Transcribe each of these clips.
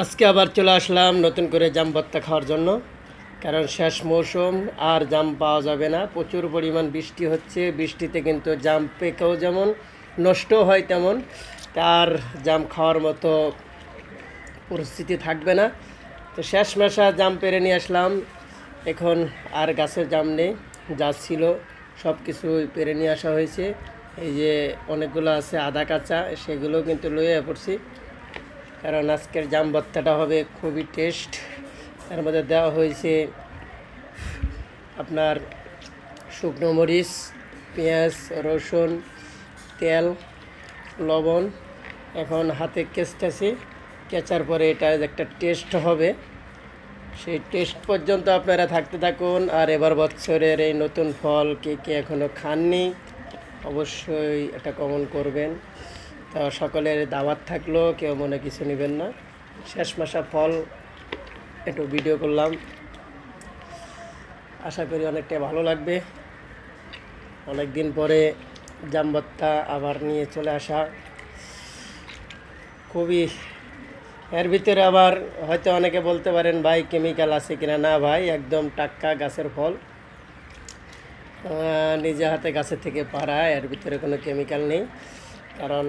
আজকে আবার চলে আসলাম নতুন করে জাম ভর্তা খাওয়ার জন্য। কারণ শেষ মৌসুম, আর জাম পাওয়া যাবে না। প্রচুর পরিমাণ বৃষ্টি হচ্ছে। বৃষ্টিতে কিন্তু জাম পেকেও যেমন নষ্ট হয় তেমন। তার জাম খাওয়ার মতো পরিস্থিতি থাকবে না। তো শেষ মেশা জাম পেরে নিয়ে আসলাম। এখন আর গাছের জাম নেই, যা ছিল, সব কিছুই পেরে নিয়ে আসা হয়েছে। এই যে অনেকগুলো আছে আদা কাঁচা, সেগুলো কিন্তু লইয়ে পড়ছি। কারণ আজকের জাম ভর্তাটা হবে খুবই টেস্ট। এর মধ্যে দেওয়া হয়েছে আপনার শুকনো মরিচ, পেঁয়াজ, রসুন, তেল, লবণ। এখন হাতে কেচতেছি কেচার পরে এটা একটা টেস্ট হবে। সেই টেস্ট পর্যন্ত আপনারা থাকতে থাকুন। আর এবার বছরের এই নতুন ফল কে কে এখনও খাননি, অবশ্যই এটা কমন করবেন। তা সকলের দাওয়াত থাকল, কেউ মনে কিছু নেবেন না। শেষ মাসা ফল একটু ভিডিও করলাম। আশা করি অনেকটা ভালো লাগবে। অনেক দিন পরে জামবত্তা আবার নিয়ে চলে আসা। খুবই, এর ভিতরে আবার হয়তো অনেকে বলতে পারেন, ভাই কেমিক্যাল আছে কিনা? না ভাই, একদম টাক্কা গাছের ফল। নিজে হাতে গাছের থেকে পাড়া এর ভিতরে কোনো কেমিক্যাল নেই। কারণ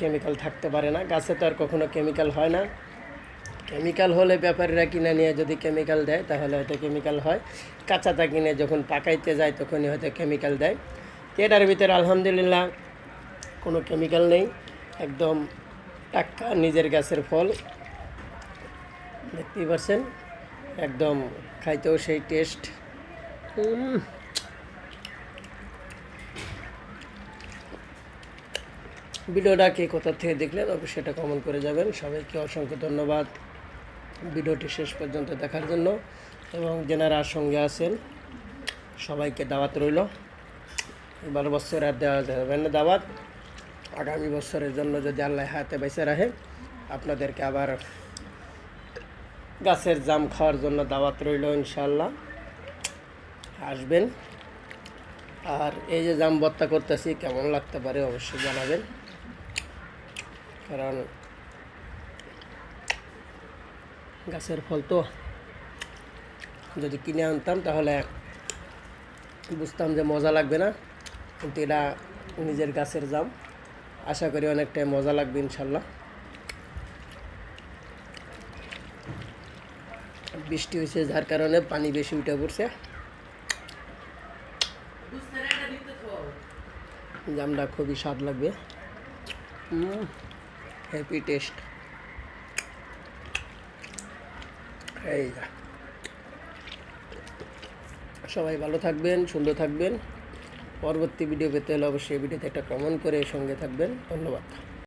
কেমিক্যাল থাকতে পারে না। গাছে তো আর কখনো কেমিক্যাল হয় না। কেমিক্যাল হলে ব্যাপারীরা কিনে নিয়ে যদি কেমিক্যাল দেয়, তাহলে হয়তো কেমিক্যাল হয়। কাঁচাটা কিনে যখন পাকাইতে যায়, তখনই হয়তো কেমিক্যাল দেয়। এটার ভিতরে আলহামদুলিল্লাহ কোনো কেমিক্যাল নেই। একদম টাক্কা নিজের গাছের ফল। দেখতেই পারছেন? একদম খাইতেও সেই টেস্ট ভিডিওটা কে কোথা থেকে দেখলেন অবশ্যই সেটা কমেন্ট করে যাবেন। সবাইকে অসংখ্য ধন্যবাদ ভিডিওটি শেষ পর্যন্ত দেখার জন্য এবং যেনারা সঙ্গে আছেন, সবাইকে দাওয়াত রইল। এবার বছর আর দেওয়া যাবে না দাওয়াত। আগামী বছরের জন্য যদি আল্লাহ হাতে বেঁচে রাখে, আপনাদেরকে আবার গাছের জাম খাওয়ার জন্য দাওয়াত রইল ইনশাল্লাহ আসবেন। আর এই যে জাম ভর্তা করতেছি, কেমন লাগতে পারে অবশ্যই জানাবেন। কারণ গাছের ফল তো যদি কিনে আনতাম তাহলে বুঝতাম যে মজা লাগবে না। কিন্তু এটা নিজের গাছের জাম। আশা করি অনেকটাই মজা লাগবে ইনশাল্লাহ। বৃষ্টি হয়েছে, যার কারণে পানি বেশি উঠে পড়ছে। জামটা খুবই স্বাদ লাগবে। হ্যাপি টেস্ট এই সবাই ভালো থাকবেন, সুন্দর থাকবেন। পরবর্তী ভিডিও পেতে হলে অবশ্যই ভিডিওতে একটা কমেন্ট করে সঙ্গে থাকবেন। ধন্যবাদ।